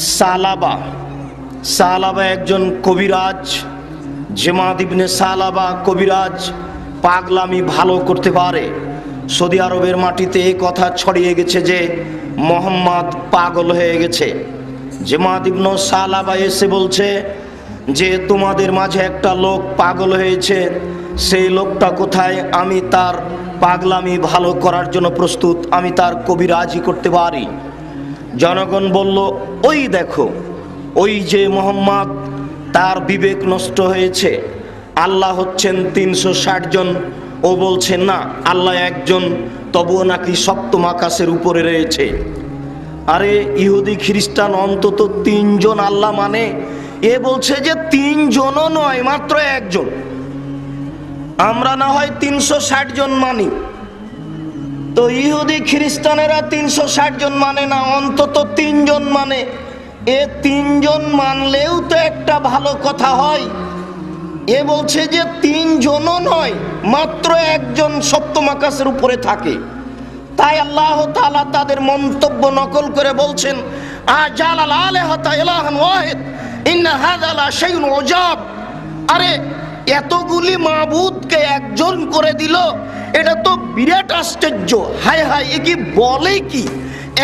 সালাবা। সালাবা একজন কবিরাজ জেমাদ ইবনে সালাবা কবিরাজ, পাগলামি ভালো করতে পারে। সৌদি আরবের মাটিতে এই কথা ছড়িয়ে গেছে যে, মোহাম্মদ পাগল হয়ে গেছে। জেমাদ ইবনে সালাবা এসে বলছে যে, তোমাদের মাঝে একটা লোক পাগল হয়েছে। সেই লোকটা কোথায়? আমি তার পাগলামি ভালো করার জন্য প্রস্তুত। আমি তার কবিরাজি করতে পারি। জনগণ বলল, ওই দেখো, ওই যে মোহাম্মদ, তার বিবেক নষ্ট হয়েছে। আল্লাহ হচ্ছেন তিনশো ষাট জন। ও বলছে, না, আল্লাহ একজন, তবুও নাকি সপ্তম আকাশের উপরে রয়েছে। আরে, ইহুদি খ্রিস্টান অন্তত তিনজন আল্লাহ মানে? এ বলছে যে তিনজনও নয়, মাত্র একজন। আমরা না হয় তিনশো ষাট জন মানি। তো ইহুদি খ্রিস্টানেরা তিনশো ষাট জন মানে না, অন্তত তিনজন মানে। এ তিনজন মানলেও তো একটা ভালো কথা হয়। এ বলছে যে তিনজনও নয়, মাত্র একজন সপ্তম আকাশের উপরে থাকে। তাই আল্লাহ তাআলা তাদের মন্তব্য নকল করে বলছেন আরে, এতগুলি মাবুদকে একজন করে দিল এটা তো বিরাট আশ্চর্য। হায় হায়, এ কি বলে কি?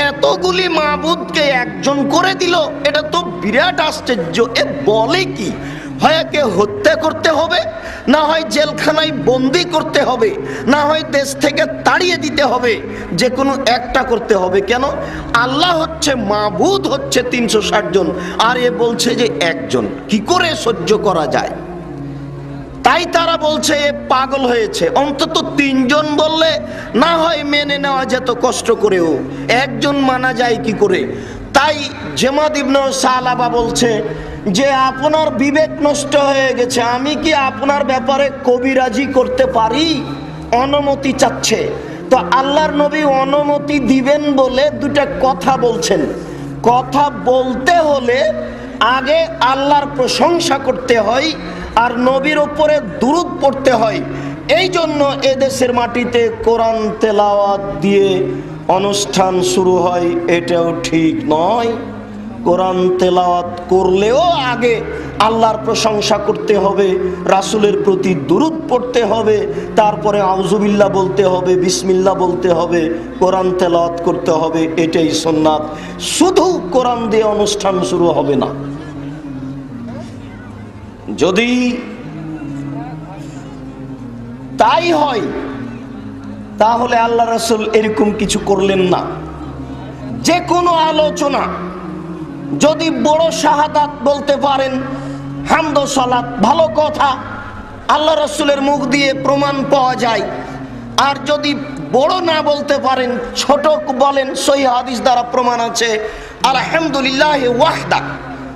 এতগুলি মাবুদকে একজন করে দিল, এটা তো বিরাট আশ্চর্য। এ বলে কি? হয় হত্যা করতে হবে, না হয় জেলখানায় বন্দি করতে হবে, না হয় দেশ থেকে তাড়িয়ে দিতে হবে যে কোনো একটা করতে হবে। কেন? আল্লাহ হচ্ছে মাবুদ হচ্ছে তিনশো ষাট জন, আর এ বলছে যে একজন। কি করে সহ্য করা যায়? তাই তারা বলছে পাগল হয়েছে। অন্তত তিনজন বললে, না হয় মেনে নেওয়া যেত কষ্ট করেও, একজন মানা যায় কি করে? তাই জেমাদ ইবনে সালাবা বলছে, যে আপনার বিবেক নষ্ট হয়ে গেছে, আমি কি আপনার ব্যাপারে কবিরাজি করতে পারি? অনুমতি চাচ্ছে। তো আল্লাহর নবী অনুমতি দিবেন বলে দুটা কথা বলছেন। কথা বলতে হলে আগে আল্লাহর প্রশংসা করতে হয় আর নবীর ওপরে দুরুদ পড়তে হয়। এই জন্য এদেশের মাটিতে কোরআন তেলাওয়াত দিয়ে অনুষ্ঠান শুরু হয়। এটাও ঠিক নয়। কোরআন তেলাওয়াত করলেও আগে আল্লাহর প্রশংসা করতে হবে, রাসুলের প্রতি দুরুদ পড়তে হবে, তারপরে আউজুবিল্লাহ বলতে হবে বিসমিল্লা বলতে হবে, কোরআন তেলাওয়াত করতে হবে, এটাই সুন্নাত। শুধু কোরআন দিয়ে অনুষ্ঠান শুরু হবে না। যদি তাই হয়, তাহলে আল্লাহ রসুল এরকম কিছু করলেন না। যে কোনো আলোচনা, যদি বড় শাহাদাত বলতে পারেন, হামদ সালাত, ভালো কথা, আল্লাহ রসুলের মুখ দিয়ে প্রমাণ পাওয়া যায়। আর যদি বড় না বলতে পারেন, ছোট বলেন, সহি হাদিস দ্বারা প্রমাণ আছে, আলহামদুলিল্লাহ ওয়াহদা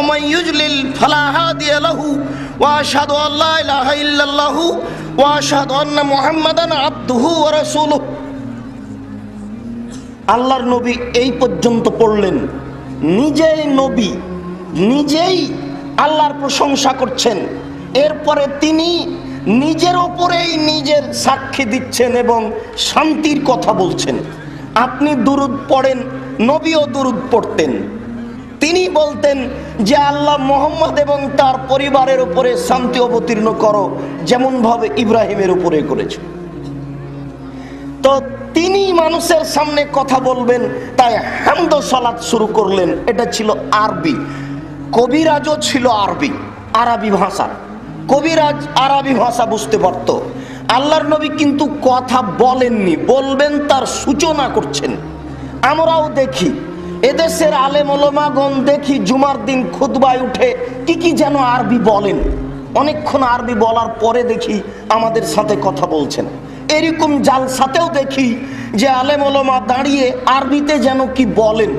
ইউজলিল ফালা হাদিয়া লাহু ওয়া আশহাদু আল্লা ইলাহা ইল্লাল্লাহু ওয়া আশহাদু আন্না মুহাম্মাদান আবদুহু ওয়া রাসূলুহু। আল্লাহর নবী এই পর্যন্ত পড়লেন। নিজেই নবী, নিজেই আল্লাহর প্রশংসা করছেন। এরপরে তিনি নিজের ওপরেই নিজের সাক্ষী দিচ্ছেন এবং শান্তির কথা বলছেন। আপনি দুরুদ পড়েন, নবীও দুরুদ পড়তেন। তিনি বলতেন যে আল্লাহ মোহাম্মদ এবং তার পরিবারের উপরে শান্তি অবতীর্ণ করো, যেমনভাবে ইব্রাহিমের উপরে করেছে। তো তিনি মানুষের সামনে কথা বলবেন, তাই হামদ সালাত শুরু করলেন। এটা ছিল আরবি। কবিরাজও ছিল আরবি আরবি ভাষা। কবিরাজ আরবি ভাষা বুঝতে পারত। আল্লাহর নবী কিন্তু কথা বলেননি, বলবেন তার সূচনা করছেন। আমরাও দেখি। এদেশের আলেম ওলমাগণ দেখি জুমার দিন খুতবায় উঠে কি কি যেন আরবি বলেন। অনেকক্ষণ আরবি বলার পরে দেখি আমাদের সাথে কথা বলছেন। এরকম জালসাতেও দেখি যে আলেম ওলমা দাঁড়িয়ে আরবিতে যেন কি বলেন।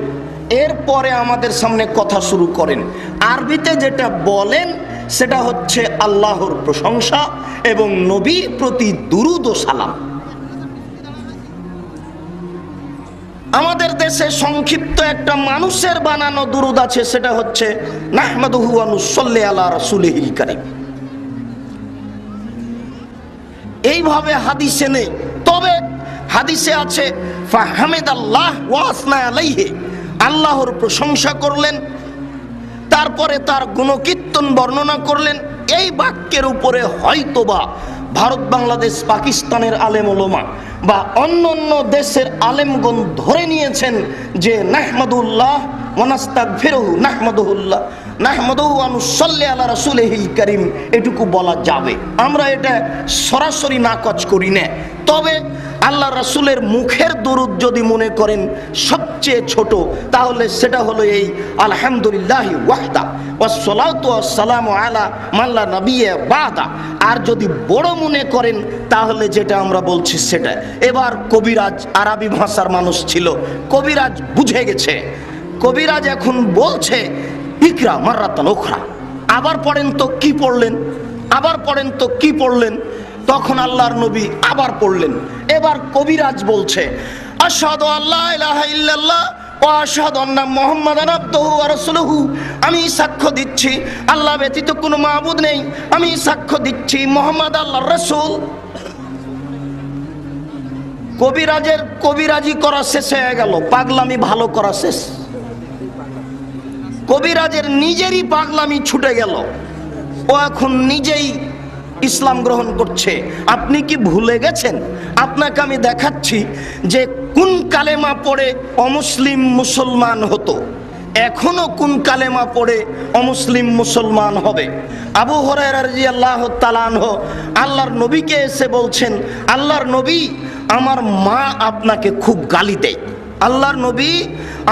এরপরে আমাদের সামনে কথা শুরু করেন। আরবিতে যেটা বলেন, সেটা হচ্ছে আল্লাহর প্রশংসা এবং নবীর প্রতি দুরুদ ও সালাম। আমাদের দেশে সংক্ষিপ্ত একটা মানুষের বানানো দুরুদ আছে, সেটা হচ্ছে আলা এইভাবে হাদিসে নেই। তবে হাদিসে আছে ফাহামেদ আল্লাহ আল্লাহর প্রশংসা করলেন, তারপরে তার গুণকীর্তন বর্ণনা করলেন। এই বাক্যের উপরে হয়তোবা ভারত, বাংলাদেশ, পাকিস্তানের আলেম ওলমা বা অন্য অন্য দেশের আলেমগণ ধরে নিয়েছেন যে নাহমাদুল্লাহ মনাস্তাক ফেরহু নাহমাদুল্লাহ নাহমাদুহু আল্লাহ আলা রাসূলিহিল করিম। এটুকু বলা যাবে। আমরা এটা সরাসরি নাকচ করি না। তবে আল্লাহ রসুলের মুখের দরুদ যদি মনে করেন সবচেয়ে ছোট, তাহলে সেটা হলো এই আলহামদুলিল্লাহ ওয়াহদা ওয়াসসালামু আলা মাল্লা নবিয়ে বাদা। আর যদি বড় মনে করেন, তাহলে যেটা আমরা বলছি সেটা। এবার কবিরাজ আরবি ভাষার মানুষ ছিল, কবিরাজ বুঝে গেছে। কবিরাজ এখন বলছে, ইকরা মার্রাতান ওখরা আবার পড়েন তো কি পড়লেন? আবার পড়েন তো কি পড়লেন? তখন আল্লাহর নবী আবার পড়লেন। এবার কবিরাজ বলছে, আশহাদু আল্লাহ ইলাহা ইল্লাল্লাহ আমি সাক্ষ্য দিচ্ছি, আল্লাহ ব্যতীত কোনো মাবুদ নেই। আমি সাক্ষ্য দিচ্ছি মোহাম্মদ আল্লাহর রাসূল। কবিরাজের কবিরাজি করা শেষ হয়ে গেল, পাগলামি ভালো করা শেষ। কবিরাজের নিজেরই পাগলামি ছুটে গেল। ও এখন নিজেই ইসলাম গ্রহণ করছে। আপনি কি ভুলে গেছেন? আপনাকে আমি দেখাচ্ছি যে কোন কালেমা পড়ে অমুসলিম মুসলমান হতো। এখনও কোন কালেমা পড়ে অমুসলিম মুসলমান হবে। আবু হরাই আল্লাহ আল্লাহর নবীকে এসে বলছেন, আল্লাহর নবী আমার মা আপনাকে খুব গালি দেয়। আল্লাহর নবী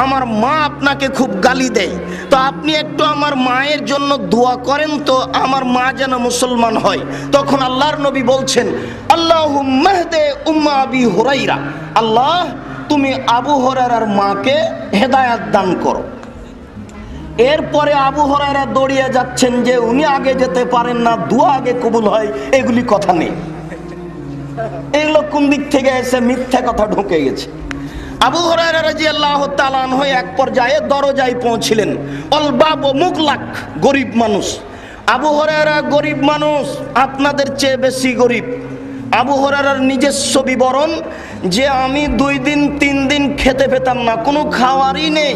আমার মা আপনাকে খুব গালি দেয়। তো আপনি একটু আমার মায়ের জন্য দোয়া করেন তো আমার মা যেন মুসলমান হয়। তখন আল্লাহর নবী বলছেন আল্লাহ মেহদে উম্মা আবি হুরাইরা, আল্লাহ তুমি আবু হরার মাকে হেদায়াত দান করো। এরপরে আবু হরাইরা দৌড়িয়ে যাচ্ছেন যে উনি আগে যেতে পারেন না, দোয়া আগে কবুল হয়, এগুলি কথা নেই। এগুলো কোন দিক থেকে এসে মিথ্যা কথা ঢুকে গেছে। আবু আল্লাহ আনহু এক পর্যায়ে দরজায় পৌঁছিলেন। অলবাব মুখ লাখ গরিব মানুষ। আবু হরারা গরিব মানুষ, আপনাদের চেয়ে বেশি গরিব। আবু হরার নিজস্ব বিবরণ যে আমি দুই দিন, তিন দিন খেতে পেতাম না, কোনো খাওয়ারই নেই।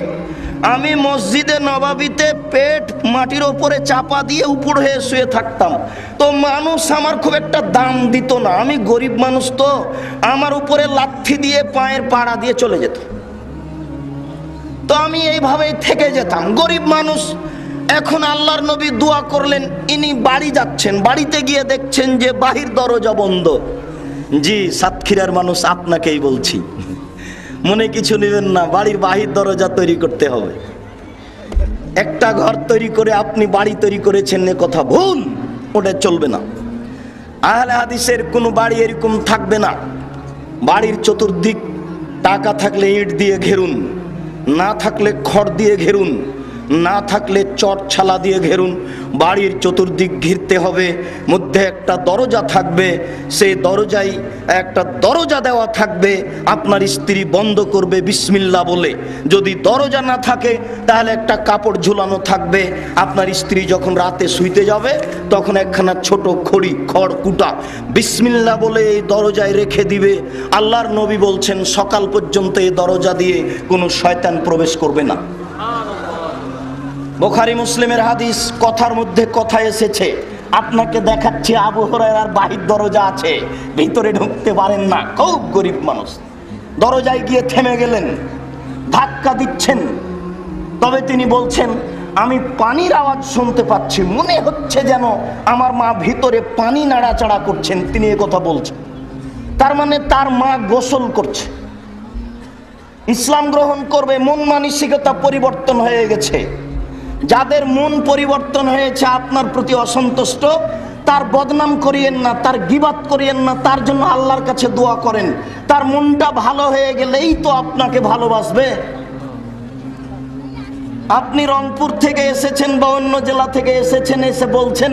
আমি মসজিদে নবাবিতে পেট মাটির ওপরে চাপা দিয়ে উপর হয়ে শুয়ে থাকতাম। তো মানুষ আমার খুব একটা দাম দিত না। আমি গরিব মানুষ তো। আমার উপরে লাথি দিয়ে পায়ের পাড়া দিয়ে চলে যেত। তো আমি এইভাবেই থেকে যেতাম। গরিব মানুষ, এখন আল্লাহর নবী দোয়া করলেন, ইনি বাড়ি যাচ্ছেন। বাড়িতে গিয়ে দেখছেন যে বাহির দরজা বন্ধ। জি, সাতক্ষীরার মানুষ আপনাকেই বলছি। মনে কিছু নেবেন না, বাড়ির বাহির দরজা তৈরি করতে হবে। একটা ঘর তৈরি করে আপনি বাড়ি তৈরি করেছেন এ কথা, ভুল! ওটা চলবে না। আহলে হাদিসের কোনো বাড়ি এরকম থাকবে না। বাড়ির চতুর্দিক টাকা থাকলে ইট দিয়ে ঘেরুন, না থাকলে খড় দিয়ে ঘেরুন। না থাকলে চট ছালা দিয়ে ঘেরুন। বাড়ির চতুর্দিক ঘিরতে হবে, মধ্যে একটা দরজা থাকবে সেই দরজায় একটা দরজা দেওয়া থাকবে, আপনার স্ত্রী বন্ধ করবে বিসমিল্লা বলে। যদি দরজা না থাকে, তাহলে একটা কাপড় ঝুলানো থাকবে। আপনার স্ত্রী যখন রাতে শুইতে যাবে, তখন একখানা ছোট খড়ি, খড় কুটা বিসমিল্লা বলে এই দরজায় রেখে দিবে। আল্লাহর নবী বলছেন, সকাল পর্যন্ত এই দরজা দিয়ে কোনো শয়তান প্রবেশ করবে না। বোখারি মুসলিমের হাদিস, কথার মধ্যে কথা এসেছে। আপনাকে দেখাচ্ছি আবু হরাইরার বাহির দরজা আছে। ভিতরে ঢুকতে পারেন না, খুব গরিব মানুষ। দরজায় গিয়ে থেমে গেলেন, ধাক্কা দিচ্ছেন। তবে তিনি বলছেন, আমি পানির আওয়াজ শুনতে পাচ্ছি, মনে হচ্ছে যেন আমার মা ভিতরে পানি নাড়াচাড়া করছেন। তিনি কথা বলছেন। তার মানে তার মা গোসল করছে। ইসলাম গ্রহণ করবে, মন মানসিকতা পরিবর্তন হয়ে গেছে। যাদের মন পরিবর্তন হয়েছে, আপনার প্রতি অসন্তুষ্ট, তার বদনাম করিয়েন না, তার গিবাত করিয়েন না, তার জন্য আল্লাহর কাছে দোয়া করেন। তার মনটা ভালো হয়ে গেলেই তো আপনাকে ভালোবাসবে। আপনি রংপুর থেকে এসেছেন বা অন্য জেলা থেকে এসেছেন, এসে বলছেন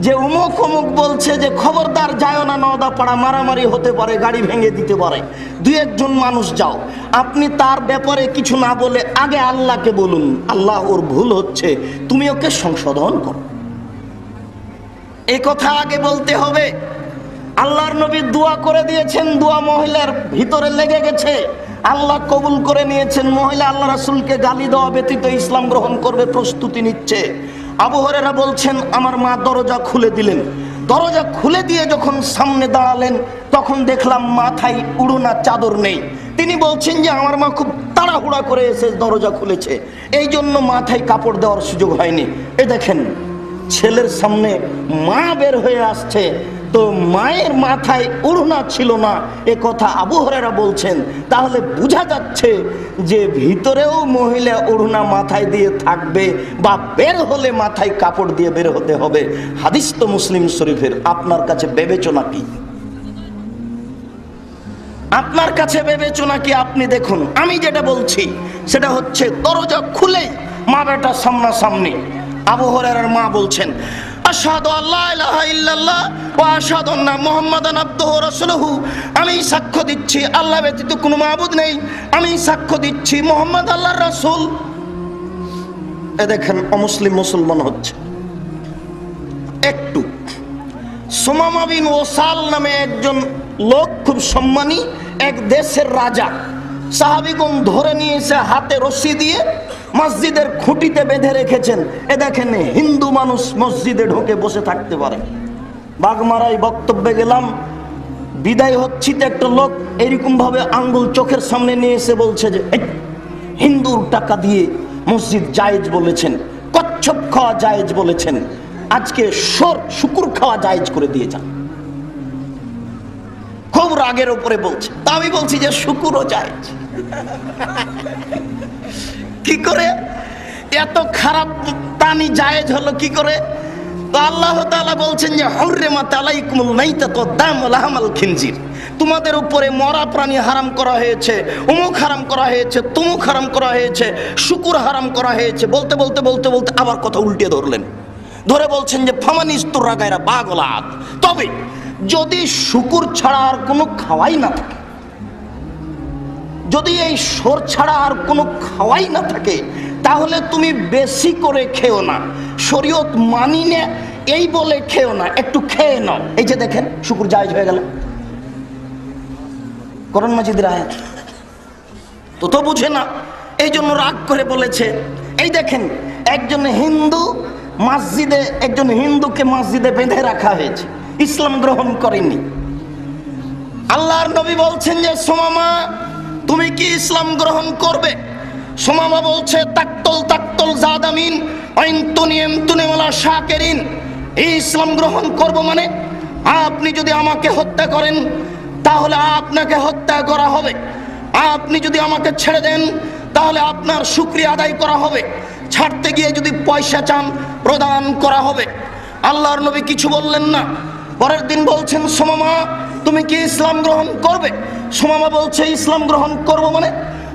যে উমুক অমুক বলছে যে খবরদার যায় না নদা পাড়া মারামারি হতে পারে, গাড়ি ভেঙে দিতে পারে। দু একজন মানুষ যাও, আপনি তার ব্যাপারে কিছু না বলে আগে আল্লাহকে বলুন, আল্লাহ ওর ভুল হচ্ছে, তুমি ওকে সংশোধন করো। এই কথা আগে বলতে হবে, আল্লাহর নবী দোয়া করে দিয়েছেন, দোয়া মহিলার ভিতরে লেগে গেছে। আল্লাহ কবুল করে নিয়েছেন, মহিলা আল্লাহ রাসূলকে গালি দেওয়া ব্যতীত ইসলাম গ্রহণ করবে, প্রস্তুতি নিচ্ছে। আবু হরেরা বলছেন, আমার মা দরজা খুলে দিলেন। দরজা খুলে দিয়ে যখন সামনে দাঁড়ালেন, তখন দেখলাম মাথায় উড়োনা চাদর নেই। তিনি বলছেন যে, আমার মা খুব তাড়াহুড়া করে এসে দরজা খুলেছে। এই জন্য মাথায় কাপড় দেওয়ার সুযোগ হয়নি। এ দেখেন, ছেলের সামনে মা বের হয়ে আসছে। তো মায়ের মাথায় উড়না ছিল না। এ কথা আবু হরেরা বলছেন। তাহলে বোঝা যাচ্ছে যে ভিতরেও মহিলা উড়না মাথায় দিয়ে থাকবে বা বের হলে মাথায় কাপড় দিয়ে বের হতে হবে। হাদিস তো মুসলিম শরীফের। আপনার কাছে বিবেচনা কি? আপনার কাছে বিবেচনা কি? আপনি দেখুন। আমি যেটা বলছি, সেটা হচ্ছে দরজা খুলে মা বেটা সামনাসামনি। আবু হরেরার মা বলছেন আশহাদু আল্লাহ ইলাহা ইল্লাল্লাহ ওয়া আশহাদু আন্না মুহাম্মাদান আবদুহু রাসূলুহু। আমি সাক্ষ্য দিচ্ছি, আল্লাহ ব্যতীত কোনো মাবুদ নেই। আমি সাক্ষ্য দিচ্ছি মুহাম্মদ আল্লাহর রাসূল। এ দেখেন, অমুসলিম মুসলমান হচ্ছে। একটু। সোমামা বিন ওসাল নামে একজন লোক খুব সম্মানী, এক দেশের রাজা। সাহাবিগুন ধরে নিয়ে এসে হাতে রশি দিয়ে মসজিদের খুঁটিতে বেঁধে রেখেছেন। এ দেখেন হিন্দু মানুষ মসজিদে ঢুকে বসে থাকতে পারে। বাগমারাই বক্তব্যে গেলাম বিদায় হচ্ছি তো একটা লোক এরকম ভাবে আঙ্গুল চোখের সামনে নিয়ে এসে বলছে যে "এই, হিন্দুর টাকা দিয়ে মসজিদ জায়েজ বলেছেন কচ্ছপ খাওয়া জায়েজ বলেছেন আজকে সর শুকুর খাওয়া জায়েজ করে দিয়ে যান। খুব রাগের উপরে বলছে তা আমি বলছি যে শুকুরও জায়েজ। কি করে? এত খারাপ প্রাণী জায়েজ হলো কি করে? তো আল্লাহ তাআলা বলছেন যে, হুররিমাত আলাইকুমুল মাইতাতু দাম লাহমাল খিনজির। তোমাদের উপরে মরা প্রাণী হারাম করা হয়েছে, উমুক হারাম করা হয়েছে, তুমুক হারাম করা হয়েছে, শুকুর হারাম করা হয়েছে, বলতে বলতে বলতে বলতে আবার কথা উল্টে ধরলেন। ধরে বলছেন যে ফামানিস্তুর রাগায়রা বাগলাত। তবে যদি শুকুর ছাড়া আর কোনো খাওয়াই না থাকে যদি এই সর ছাড়া আর কোনো খাওয়াই না থাকে, তাহলে তুমি বেশি করে খেও না। শরীয়ত মানি না, এই বলে খেও না, একটু খেয়ে নাও। এই যে দেখেন, শুকুর জায়জ হয়ে গেল। করণ মাজিদের আয়াত। তো তো বুঝে না, এই জন্য রাগ করে বলেছে। এই দেখেন, একজন হিন্দু মসজিদে, একজন হিন্দুকে মসজিদে বেঁধে রাখা হয়েছে। ইসলাম গ্রহণ করেনি। আল্লাহর নবী বলছেন যে সোমামা তুমি কি ইসলাম গ্রহণ করবে? সোমামা বলছে, তাক্তল তাক্তল, জাদামিন ঐন্তুনিয়েম তুনেমালা শাকেরিন। এই ইসলাম গ্রহণ করব মানে আপনি যদি আমাকে হত্যা করেন, তাহলে আপনাকে হত্যা করা হবে। আপনি যদি আমাকে ছেড়ে দেন, তাহলে আপনার শুক্রিয়া আদায় করা হবে। ছাড়তে গিয়ে যদি পয়সা চান, প্রদান করা হবে। আল্লাহর নবী কিছু বললেন না। পরের দিন বলছেন, সোমামা, তুমি কি ইসলাম গ্রহণ করবে? সোমামা বলছে, ইসলাম গ্রহণ করব মানে?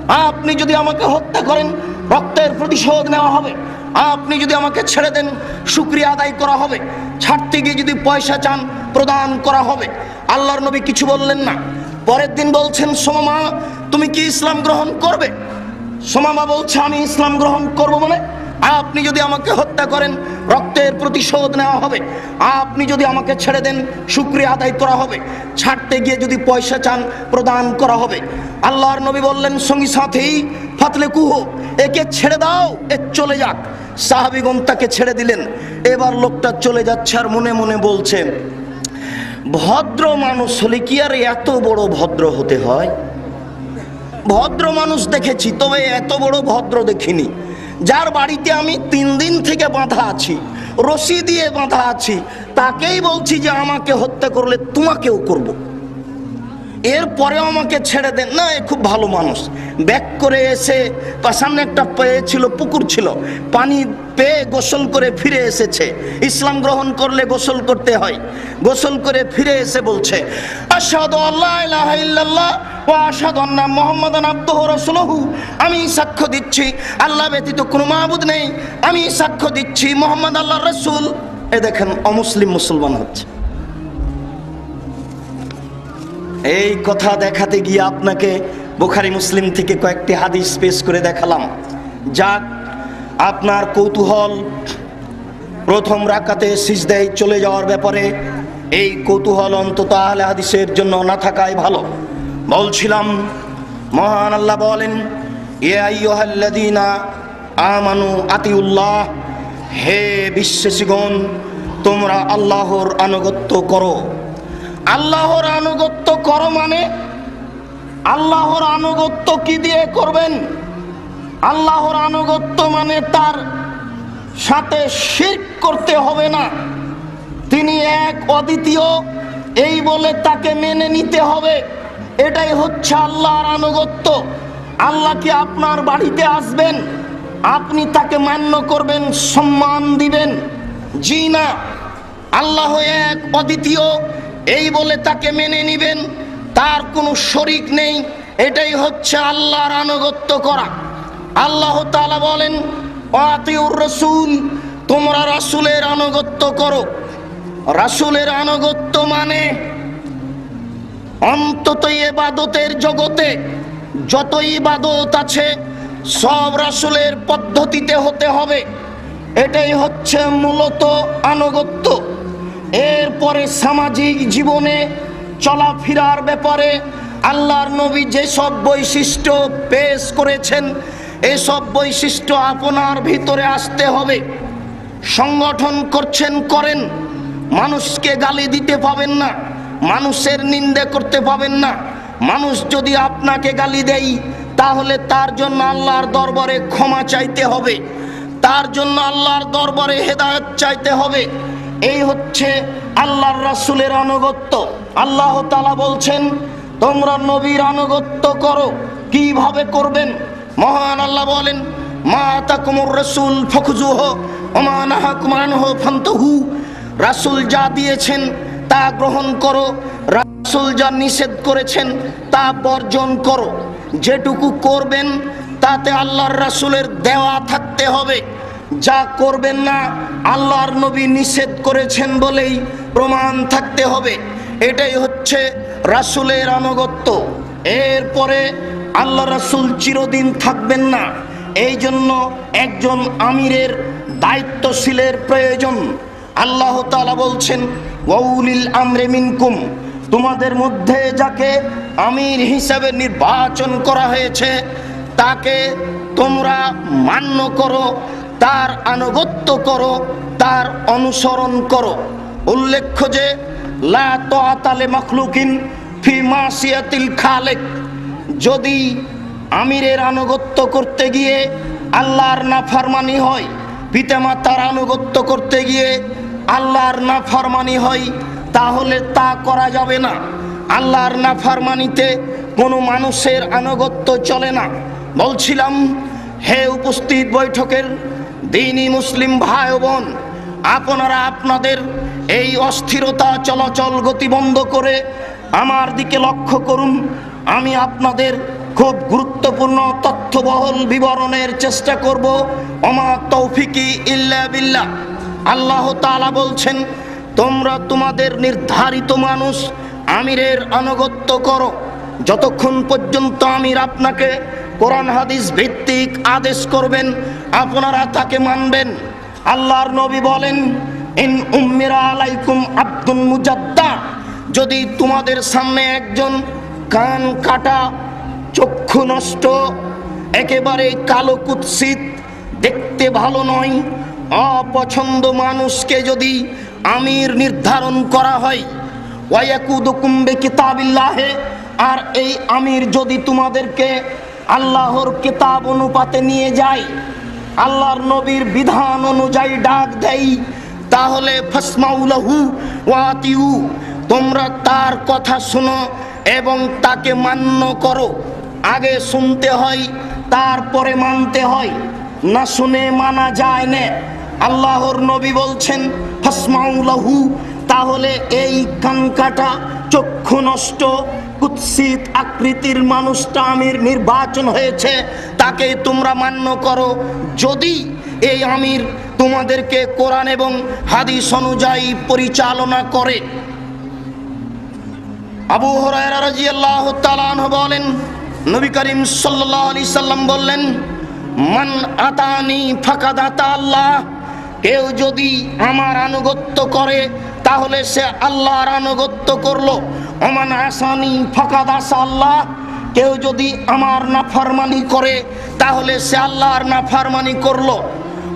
আপনি যদি আমাকে হত্যা করেন, রক্তের প্রতিশোধ নেওয়া হবে। আপনি যদি আমাকে ছেড়ে দেন শুক্রিয়া আদায় করা হবে। ছাড়তে গিয়ে যদি পয়সা চান, প্রদান করা হবে। আল্লাহর নবী কিছু বললেন না। পরের দিন বলছেন, সোমামা, তুমি কি ইসলাম গ্রহণ করবে? সোমামা বলছে, আমি ইসলাম গ্রহণ করব মানে? আপনি যদি আমাকে হত্যা করেন, রক্তের প্রতিশোধ নেওয়া হবে। আপনি যদি আমাকে ছেড়ে দেন, শুক্রিয়া আদায় করা হবে। ছাড়তে গিয়ে যদি পয়সা চান, প্রদান করা হবে। আল্লাহর নবী বললেন, সঙ্গী সাথেই ফাতলে কুহো, একে ছেড়ে দাও, এ চলে যাক। সাহাবিগণ তাকে ছেড়ে দিলেন। এবার লোকটা চলে যাচ্ছে আর মনে মনে বলছেন ভদ্র মানুষ হলে কি আর এত বড় ভদ্র হতে হয়? ভদ্র মানুষ দেখেছি, তবে এত বড় ভদ্র দেখিনি। যার বাড়িতে আমি তিন দিন থেকে বাঁধা আছি, রশি দিয়ে বাঁধা আছি, তাকেই বলছি যে আমাকে হত্যা করলে তোমাকেও করব। এরপরেও আমাকে ছেড়ে দেন। না, এ খুব ভালো মানুষ। ব্যাক করে এসে সামনে একটা ছিল, পুকুর ছিল। পানি পেয়ে গোসল করে ফিরে এসেছে। ইসলাম গ্রহণ করলে গোসল করতে হয়। গোসল করে ফিরে এসে বলছে, আশহাদু আল্লাহ ইলাহা ইল্লাল্লাহ ওয়া আশহাদু আন্না মুহাম্মাদান আবদুহু রাসূলুহু। আমি সাক্ষ্য দিচ্ছি, আল্লাহ ব্যতীত কোনো মাবুদ নেই। আমি সাক্ষ্য দিচ্ছি, মোহাম্মদ আল্লাহর রাসূল। এ দেখেন, অমুসলিম মুসলমান হচ্ছে। এই কথা দেখাতে গিয়ে আপনাকে বুখারি মুসলিম থেকে কয়েকটি হাদিস পেশ করে দেখালাম। যাক আপনার কৌতূহল প্রথম রাকাতে সিজদায় চলে যাওয়ার ব্যাপারে এই কৌতূহল অন্তত আহলে হাদিসের জন্য না থাকাই ভালো। বলছিলাম, মহান আল্লাহ বলেন, এ আইয়ুহাল্লাযীনা আমানু আতিউল্লাহ, হে বিশ্বাসীগণ, তোমরা আল্লাহর আনুগত্য করো। আল্লাহর আনুগত্য করো মানে আল্লাহর আনুগত্য কি দিয়ে করবেন? আল্লাহর আনুগত্য মানে তার সাথে শিরক করতে হবে না। তিনি এক অদ্বিতীয়, এই বলে তাকে মেনে নিতে হবে। এটাই হচ্ছে আল্লাহর আনুগত্য। আল্লাহ কি আপনার বাড়িতে আসবেন? আপনি তাকে মান্য করবেন, সম্মান দিবেন। জি না। আল্লাহ এক অদ্বিতীয়, এই বলে তাকে মেনে নিবেন। তার কোনো শরিক নেই। এটাই হচ্ছে আল্লাহর আনুগত্য করা। আল্লাহ তাআলা বলেন, আতিউর রসুল, তোমরা রাসূলের আনুগত্য করো। রাসূলের আনুগত্য মানে অন্তত ইবাদতের জগতে যত ইবাদত আছে, সব রাসুলের পদ্ধতিতে হতে হবে। এটাই হচ্ছে মূলত আনুগত্য। এরপরে সামাজিক জীবনে চলাফেরার ব্যাপারে আল্লাহর নবী যেসব বৈশিষ্ট্য পেশ করেছেন এসব বৈশিষ্ট্য আপনার ভিতরে আসতে হবে। সংগঠন করছেন, করেন। মানুষকে গালি দিতে পাবেন না। মানুষের নিন্দে করতে পাবেন না। মানুষ যদি আপনাকে গালি দেয়, তাহলে তার জন্য আল্লাহর দরবারে ক্ষমা চাইতে হবে। তার জন্য আল্লাহর দরবারে হেদায়ত চাইতে হবে। এই হচ্ছে আল্লাহর রাসুলের আনুগত্য। আল্লাহ তাআলা বলছেন, তোমরা নবীর আনুগত্য করো। কীভাবে করবেন? মহান আল্লাহ বলেন, মা তাকুমুর রাসূল ফখজুহ ওমা নাহাকুম আনহু, ফান্তহু। রাসূল যা দিয়েছেন, তা গ্রহণ করো। রাসূল যা নিষেধ করেছেন, তা বর্জন করো। যেটুকু করবেন, তাতে আল্লাহর রাসূলের দেওয়া থাকতে হবে। যা করবেন না, আল্লাহর নবী নিষেধ করেছেন বলেই প্রমাণ থাকতে হবে। এটাই হচ্ছে রাসূলের আনুগত্য। এরপরে আল্লাহ রাসুল চিরদিন থাকবেন না। এই জন্য একজন আমিরের দায়িত্বশীলের প্রয়োজন। আল্লাহ তালা বলছেন, ওয়াউলিল আমরে মিনকুম। তোমাদের মধ্যে যাকে আমির হিসাবে নির্বাচন করা হয়েছে, তাকে তোমরা মান্য করো, তার আনুগত্য করো, তার অনুসরণ করো। উল্লেখ্য যে, লা তালে মখলুকিন ফি মাসিয়াতিল খালেক। যদি আমিরের আনুগত্য করতে গিয়ে আল্লাহর নাফরমানি হয়, পিতামাতার আনুগত্য করতে গিয়ে আল্লাহর না নাফরমানি হয়, তাহলে তা করা যাবে না। আল্লাহর নাফরমানিতে কোনো মানুষের আনুগত্য চলে না। বলছিলাম, হে উপস্থিত বৈঠকের দিনী মুসলিম ভাই বোন আপনারা আপনাদের এই অস্থিরতা চলাচল গতি বন্ধ করে আমার দিকে লক্ষ্য করুন। আমি আপনাদের খুব গুরুত্বপূর্ণ তথ্যবহল বিবরণের চেষ্টা করব। অমা তৌফিকি ইল্লা বিল্লাহ। আল্লাহ তাআলা বলছেন, তোমরা তোমাদের নির্ধারিত মানুষ আমিরের আনুগত্য করো। যতক্ষণ পর্যন্ত আমির আপনাকে কোরআন, হাদিস ভিত্তিক আদেশ করবেন, আপনারা তাকে মানবেন। আল্লাহর নবী বলেন, ইন উম্মিরা আলাইকুম আব্দুল মুজাদ্দা। যদি তোমাদের সামনে একজন কান কাটা, চক্ষু নষ্ট, একেবারে কালো কুৎসিত, দেখতে ভালো নয়। অপছন্দ মানুষকে যদি আমির নির্ধারণ করা হয় আর এই আমির যদি তোমাদেরকে আল্লাহর কিতাব অনুপাতে নিয়ে যায়, আল্লাহর নবীর বিধান অনুযায়ী ডাক দেয়, তাহলে ফসমাউলাহু ওয়াতিউ, তোমরা তার কথা শোনো এবং তাকে মান্য করো। আগে শুনতে হয়, তারপরে মানতে হয়। না শুনে মানা যায় না। আল্লাহর নবী বলছেন ফাসমাউলাহু তাহলে এই কাঙ্কাটা চক্ষু নষ্ট। কুৎসিত আকৃতির মানুষটা আমির নির্বাচন হয়েছে, তাকে তোমরা মান্য করো। যদি এই আমির তোমাদেরকে কোরআন এবং হাদিস অনুযায়ী পরিচালনা করে আবু হরায়রা রাদিয়াল্লাহু তাআলা আনহু বলেন, নবী করিম সাল্লাল্লাহু আলাইহি সাল্লাম বললেন, মান আতানি ফাকাদ আতা আল্লাহ। কেউ যদি আমার আনুগত্য করে, তাহলে সে আল্লাহর আনুগত্য করল। ওমান আসানি ফাকাদ আসা আল্লাহ। কেউ যদি আমার নাফরমানি করে, তাহলে সে আল্লাহর নাফরমানি করল।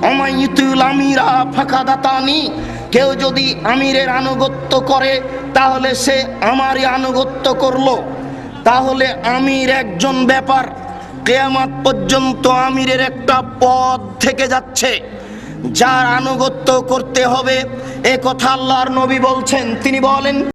অমাইতুল আমিরা ফাকাদাতানি কেউ যদি আমিরের আনুগত্য করে, তাহলে সে আমারই আনুগত্য করল। তাহলে আমির একজন ব্যাপার। কেয়ামাত পর্যন্ত আমিরের একটা পদ থেকে যাচ্ছে। যার আনুগত্য করতে হবে, এ কথা আল্লাহর নবী বলছেন। তিনি বলেন